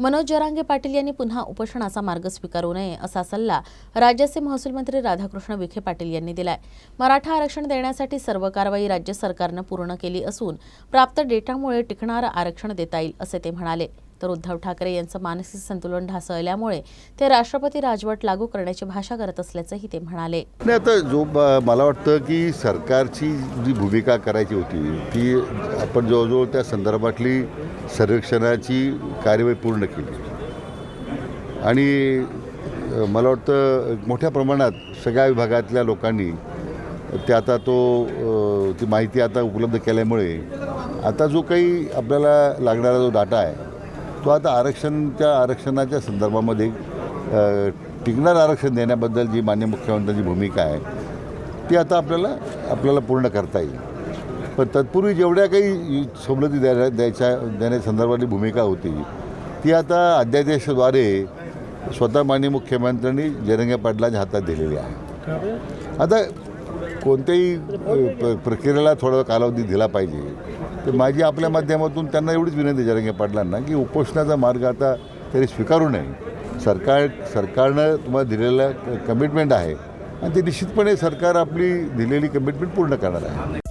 मनोज जरांगे पाटील यांनी पुन्हा उपोषणाचा मार्ग स्वीकारू नये असा सल्ला राज्याचे महसूल मंत्री राधाकृष्ण विखे पाटील यांनी दिलाय. मराठा आरक्षण देण्यासाठी सर्व कारवाई राज्य सरकारनं पूर्ण केली असून प्राप्त डेटामुळे टिकणारं आरक्षण देता येईल असे ते म्हणाले. तर उद्धव ठाकरे यांचं मानसिक संतुलन ढासळल्यामुळे ते राष्ट्रपती राजवट लागू करण्याची भाषा करत असल्याचंही ते म्हणाले. आता जो ब- मला वाटतं की सरकारची जी भूमिका करायची होती ती आपण जवळजवळ त्या संदर्भातली सर्वेक्षणाची कार्यवाही पूर्ण केली. आणि मला वाटतं मोठ्या प्रमाणात सगळ्या विभागातल्या लोकांनी ते आता तो ती माहिती आता उपलब्ध केल्यामुळे आता जो काही आपल्याला लागणारा जो डाटा आहे तो आता आरक्षणच्या आरक्षणाच्या संदर्भामध्ये टिकणार आरक्षण देण्याबद्दल जी मान्य मुख्यमंत्र्यांची भूमिका आहे ती आता आपल्याला आपल्याला पूर्ण करता येईल. पण तत्पूर्वी जेवढ्या काही सवलती द्यायला द्यायच्या देण्यासंदर्भातली भूमिका होती ती आता अध्यादेशाद्वारे स्वतः माननीय मुख्यमंत्र्यांनी जरंगे पाटलांच्या हातात दिलेली आहे. आता कोणत्याही प्रक्रियेला थोडा कालावधी दिला पाहिजे. तर माझी आपल्या माध्यमातून त्यांना एवढीच विनंती आहे जरंगे पाटलांना की उपोषणाचा मार्ग आता तरी स्वीकारू नये. सरकार सरकारनं तुम्हाला दिलेलं कमिटमेंट आहे आणि ते निश्चितपणे सरकार आपली दिलेली कमिटमेंट पूर्ण करणार आहे.